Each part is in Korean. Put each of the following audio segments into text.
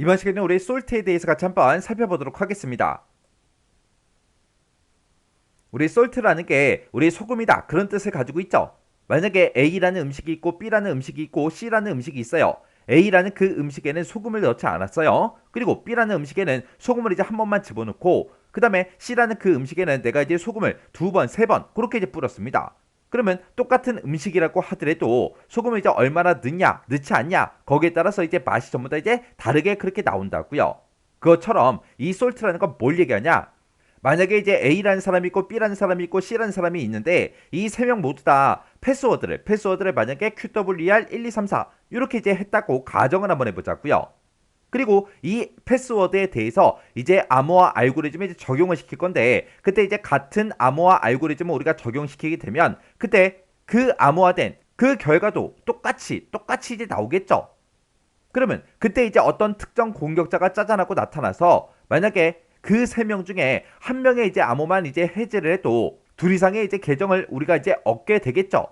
이번 시간에 우리 솔트에 대해서 같이 한번 살펴보도록 하겠습니다. 우리 솔트라는 게 우리 소금이다 그런 뜻을 가지고 있죠. 만약에 A라는 음식이 있고 B라는 음식이 있고 C라는 음식이 있어요. A라는 그 음식에는 소금을 넣지 않았어요. 그리고 B라는 음식에는 소금을 이제 한 번만 집어넣고 그 다음에 C라는 그 음식에는 내가 이제 소금을 두 번, 세 번 그렇게 이제 뿌렸습니다. 그러면 똑같은 음식이라고 하더라도 소금을 이제 얼마나 넣냐, 넣지 않냐 거기에 따라서 이제 맛이 전부 다 이제 다르게 그렇게 나온다고요. 그것처럼 이 솔트라는 건 뭘 얘기하냐? 만약에 이제 A라는 사람이 있고 B라는 사람이 있고 C라는 사람이 있는데 이 세 명 모두 다 패스워드를 패스워드를 만약에 QWER 1 2 3 4 이렇게 이제 했다고 가정을 한번 해보자고요. 그리고 이 패스워드에 대해서 이제 암호화 알고리즘에 이제 적용을 시킬 건데 그때 이제 같은 암호화 알고리즘을 우리가 적용시키게 되면 그때 그 암호화된 그 결과도 똑같이 똑같이 이제 나오겠죠. 그러면 그때 이제 어떤 특정 공격자가 짜잔하고 나타나서 만약에 그 세 명 중에 한 명의 이제 암호만 이제 해제를 해도 둘 이상의 이제 계정을 우리가 이제 얻게 되겠죠.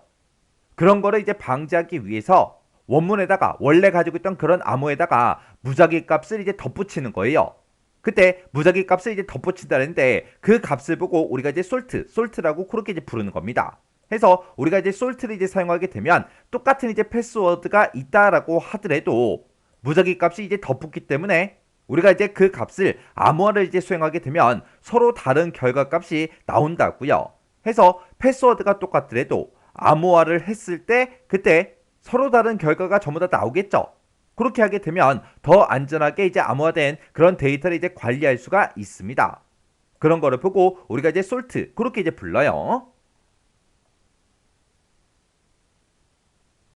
그런 거를 이제 방지하기 위해서 원문에다가 원래 가지고 있던 그런 암호에다가 무작위 값을 이제 덧붙이는 거예요. 그때 무작위 값을 이제 덧붙인다는데 그 값을 보고 우리가 이제 솔트, 솔트라고 그렇게 이제 부르는 겁니다. 해서 우리가 이제 솔트를 이제 사용하게 되면 똑같은 이제 패스워드가 있다라고 하더라도 무작위 값이 이제 덧붙기 때문에 우리가 이제 그 값을 암호화를 이제 수행하게 되면 서로 다른 결과 값이 나온다고요. 해서 패스워드가 똑같더라도 암호화를 했을 때 그때 서로 다른 결과가 전부 다 나오겠죠. 그렇게 하게 되면 더 안전하게 이제 암호화된 그런 데이터를 이제 관리할 수가 있습니다. 그런 거를 보고 우리가 이제 솔트 그렇게 이제 불러요.